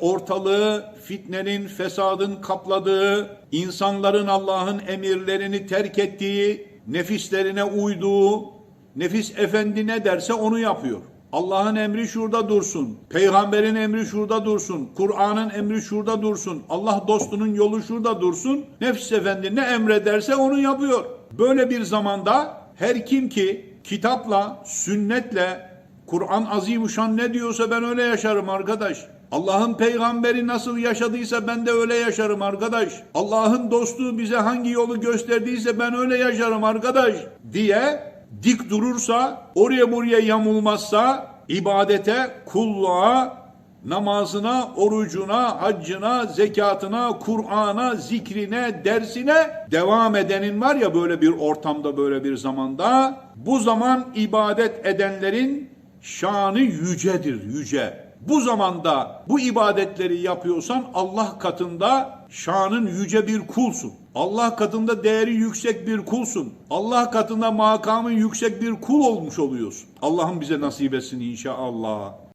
ortalığı fitnenin, fesadın kapladığı, insanların Allah'ın emirlerini terk ettiği, nefislerine uyduğu, nefis efendi ne derse onu yapıyor. Allah'ın emri şurada dursun. Peygamberin emri şurada dursun. Kur'an'ın emri şurada dursun. Allah dostunun yolu şurada dursun. Nefis efendi ne emrederse onu yapıyor. Böyle bir zamanda her kim ki kitapla, sünnetle, Kur'an azimuşan ne diyorsa ben öyle yaşarım arkadaş. Allah'ın peygamberi nasıl yaşadıysa ben de öyle yaşarım arkadaş. Allah'ın dostu bize hangi yolu gösterdiyse ben öyle yaşarım arkadaş diye dik durursa, oraya buraya yamulmazsa ibadete, kulluğa, namazına, orucuna, haccına, zekatına, Kur'an'a, zikrine, dersine devam edenin var ya böyle bir ortamda, böyle bir zamanda bu zaman ibadet edenlerin şanı yücedir, yüce. Bu zamanda bu ibadetleri yapıyorsan Allah katında şanın yüce bir kulsun. Allah katında değeri yüksek bir kulsun. Allah katında makamın yüksek bir kul olmuş oluyorsun. Allah'ım bize nasip etsin inşallah.